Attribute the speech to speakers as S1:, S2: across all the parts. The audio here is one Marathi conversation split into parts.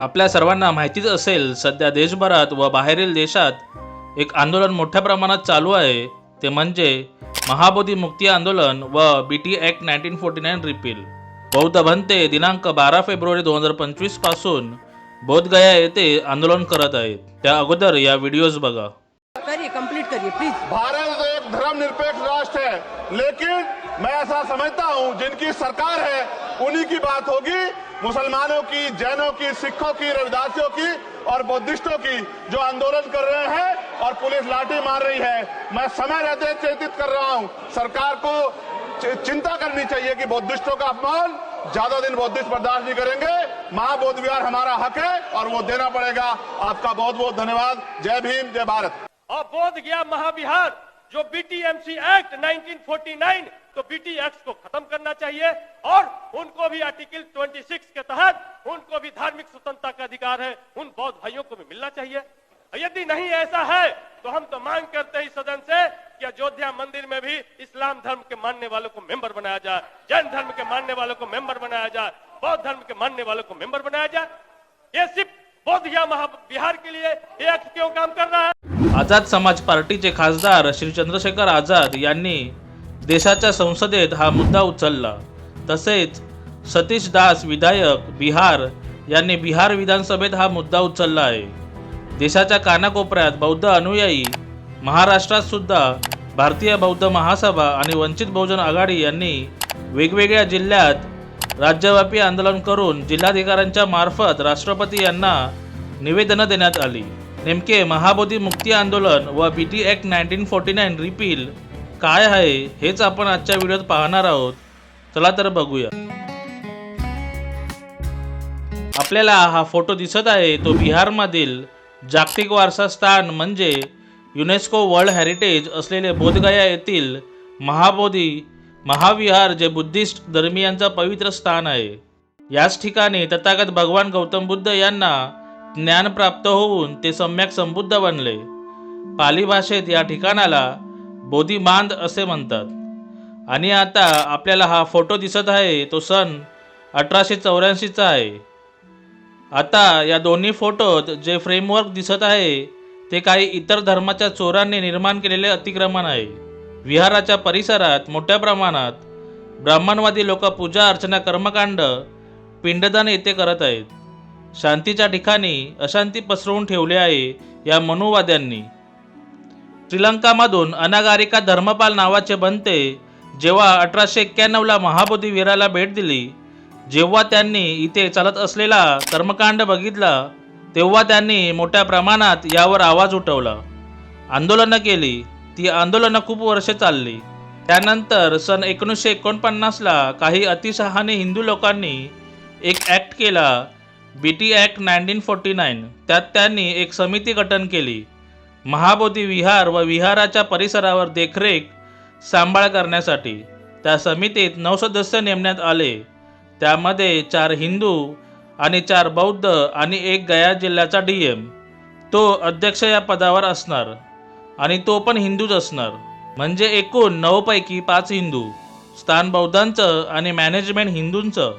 S1: आपल्या सर्वांना माहितीच असेल सध्या देशभरात व बाहेरील देशात एक आंदोलन मोठ्या प्रमाणात चालू आहे. ते म्हणजे महाबोधी मुक्ती आंदोलन व B T act nineteen forty nine repeal बौद्ध भंते दिनांक बारा फेब्रुवारी दोन हजार पंचवीसपासून बोधगया येथे आंदोलन करत आहेत. त्या अगोदर या व्हिडिओज बघा.
S2: करिए कंप्लीट करिए प्लीज
S3: भारत एक धर्मनिरपेक्ष राष्ट्र है लेकिन मैं ऐसा समझता हूं जिनकी सरकार है उन्हीं की बात होगी। मुसलमानों की, जैनों की, सिखों की, रविदासियों की और बुद्धिस्टों की जो आंदोलन कर रहे हैं और पुलिस लाठी मार रही है। मैं समय रहते चिंतित कर रहा हूँ। सरकार को चिंता करनी चाहिए कि बुद्धिस्टों का अपमान, ज़्यादा दिन बुद्धिस्ट बर्दाश्त नहीं करेंगे। महाबोध विहार हमारा हक है और वो देना पड़ेगा। आपका बहुत बहुत धन्यवाद। जय भीम, जय भारत।
S4: और बोध गया महाविहार। जो बीटीएमसी एक्ट 1949 तो बीटी एक्ट को खत्म करना चाहिए और उनको भी आर्टिकल 26 के तहत उनको भी धार्मिक स्वतंत्रता का अधिकार है, उन बौद्ध भाइयों को भी मिलना चाहिए। यदि नहीं ऐसा है तो हम तो मांग करते हैं सदन से कि अयोध्या मंदिर में भी इस्लाम धर्म के मानने वालों को मेंबर बनाया जाए, जैन धर्म के मानने वालों को मेंबर बनाया जाए, बौद्ध धर्म के मानने वालों को मेंबर बनाया जाए। ये सिर्फ़ बोध गया महाविहार के लिए ये क्यों काम कर रहा है।
S1: आझाद समाज पार्टीचे खासदार श्री चंद्रशेखर आझाद यांनी देशाच्या संसदेत हा मुद्दा उचलला. तसेच सतीश दास विधायक बिहार यांनी बिहार विधानसभेत हा मुद्दा उचलला आहे. देशाच्या कानाकोपऱ्यात बौद्ध अनुयायी महाराष्ट्रात सुद्धा भारतीय बौद्ध महासभा आणि वंचित बहुजन आघाडी यांनी वेगवेगळ्या जिल्ह्यात राज्यव्यापी आंदोलन करून जिल्हाधिकाऱ्यांच्या मार्फत राष्ट्रपती यांना निवेदनं देण्यात आली. नेमके महाबोधी मुक्ती आंदोलन व B T act nineteen forty nine repeal काय आहे हेच आपण आजच्या व्हिडिओत पाहणार आहोत. चला तर बघूया. आपल्याला हा फोटो दिसत आहे तो बिहारमधील जागतिक वारसा स्थान म्हणजे युनेस्को वर्ल्ड हेरिटेज असलेले बोधगया येथील महाबोधी महाविहार जे बुद्धिस्ट धर्मियांचा पवित्र स्थान आहे. याच ठिकाणी तथागत भगवान गौतम बुद्ध यांना ज्ञान प्राप्त होऊन ते सम्यक संबुद्ध बनले. पाली भाषेत या ठिकाणाला बोधिमांद असे म्हणतात. आणि आता आपल्याला हा फोटो दिसत आहे तो सन अठराशे चौऱ्याऐंशीचा आहे. आता या दोन्ही फोटोत जे फ्रेमवर्क दिसत आहे ते काही इतर धर्माच्या चोरांनी निर्माण केलेले अतिक्रमण आहे. विहाराच्या परिसरात मोठ्या प्रमाणात ब्राह्मणवादी लोक पूजा अर्चना कर्मकांड पिंडदान येथे करत आहेत. शांतीच्या ठिकाणी अशांती पसरवून ठेवली आहे या मनुवाद्यांनी. श्रीलंकामधून अनागारिका धर्मपाल नावाचे बनते जेव्हा अठराशे एक्क्याण्णवला महाबोधी वीराला भेट दिली जेव्हा त्यांनी इथे चालत असलेला कर्मकांड बघितला तेव्हा त्यांनी मोठ्या प्रमाणात यावर आवाज उठवला. आंदोलनं केली ती आंदोलनं खूप वर्षे चालली. त्यानंतर सन एकोणीसशे एकोणपन्नासला काही अतिशहाने हिंदू लोकांनी एक ॲक्ट केला B T act nineteen forty nine त्यात त्यांनी एक समिती गठन केली. महाबोधी विहार व विहाराच्या परिसरावर देखरेख सांभाळ करण्यासाठी. त्या समितीत नऊ सदस्य नेमण्यात आले. त्यामध्ये चार हिंदू आणि चार बौद्ध आणि एक गया जिल्ह्याचा डी एम तो अध्यक्ष या पदावर असणार आणि तो पण हिंदूच असणार. म्हणजे एकूण नऊपैकी पाच हिंदू. स्थान बौद्धांचं आणि मॅनेजमेंट हिंदूंचं.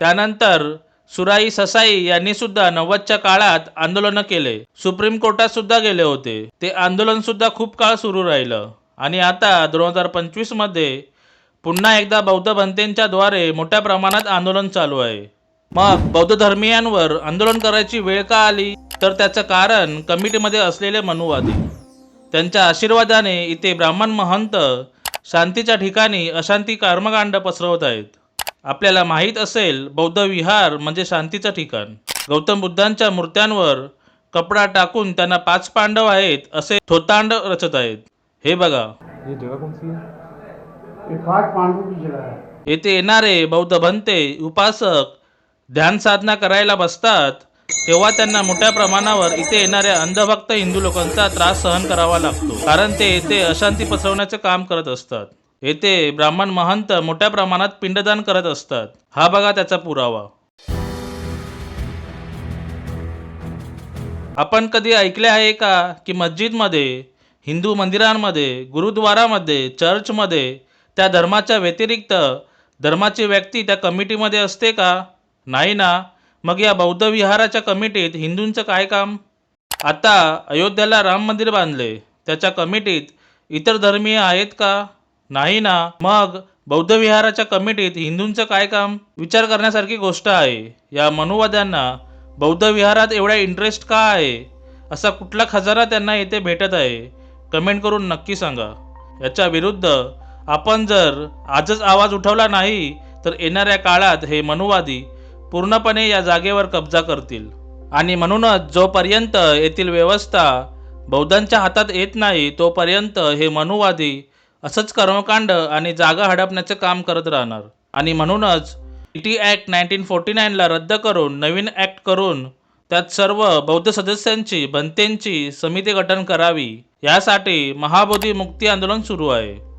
S1: त्यानंतर सुराई ससाई यांनी सुद्धा नव्वदच्या काळात आंदोलन केले. सुप्रीम कोर्टात सुद्धा गेले होते. ते आंदोलन सुद्धा खूप काळ सुरू राहिलं. आणि आता दोन हजार पंचवीसमध्ये पुन्हा एकदा बौद्ध भंतेंच्या द्वारे मोठ्या प्रमाणात आंदोलन चालू आहे. मग बौद्ध धर्मियांवर आंदोलन करायची वेळ का आली? तर त्याचं कारण कमिटीमध्ये असलेले मनुवादी. त्यांच्या आशीर्वादाने इथे ब्राह्मण महंत शांतीच्या ठिकाणी अशांती कर्मकांड पसरवत आहेत. आपल्याला माहीत असेल बौद्ध विहार म्हणजे शांतीचं ठिकाण. गौतम बुद्धांच्या मूर्त्यांवर कपडा टाकून त्यांना पाच पांडव आहेत असे थोतांड रचत आहेत. हे बघा. येथे येणारे बौद्ध भंते उपासक ध्यान साधना करायला बसतात तेव्हा त्यांना मोठ्या प्रमाणावर इथे येणाऱ्या अंधभक्त हिंदू लोकांचा त्रास सहन करावा लागतो. कारण ते येथे अशांती पसरवण्याचे काम करत असतात. येथे ब्राह्मण महंत मोठ्या प्रमाणात पिंडदान करत असतात. हा बघा त्याचा पुरावा. आपण कधी ऐकले आहे का की मस्जिदमध्ये हिंदू मंदिरांमध्ये गुरुद्वारामध्ये चर्चमध्ये त्या धर्माच्या व्यतिरिक्त धर्माची व्यक्ती त्या कमिटीमध्ये असते का? नाही ना? मग या बौद्ध विहाराच्या कमिटीत हिंदूंचं काय काम? आता अयोध्याला राम मंदिर बांधले. त्याच्या कमिटीत इतर धर्मीय आहेत का? नाही ना. मग बौद्ध विहाराच्या कमिटीत हिंदूंचं काय काम? विचार करण्यासारखी गोष्ट आहे. या मनुवाद्यांना बौद्ध विहारात एवढा इंटरेस्ट का आहे? असा कुठला खजाना त्यांना येथे भेटत आहे? कमेंट करून नक्की सांगा. याच्या विरुद्ध आपण जर आजच आवाज उठवला नाही तर येणाऱ्या काळात हे मनुवादी पूर्णपणे या जागेवर कब्जा करतील. आणि म्हणूनच जोपर्यंत येथील व्यवस्था बौद्धांच्या हातात येत नाही तोपर्यंत हे मनुवादी असंच कर्मकांड आणि जागा हडपण्याचं काम करत राहणार. आणि म्हणूनच टी ॲक्ट नाईन्टीन फोर्टी नाईनला रद्द करून नवीन ॲक्ट करून त्यात सर्व बौद्ध सदस्यांची बनतेंची समिती गठन करावी. यासाठी महाबोधी मुक्ती आंदोलन सुरू आहे.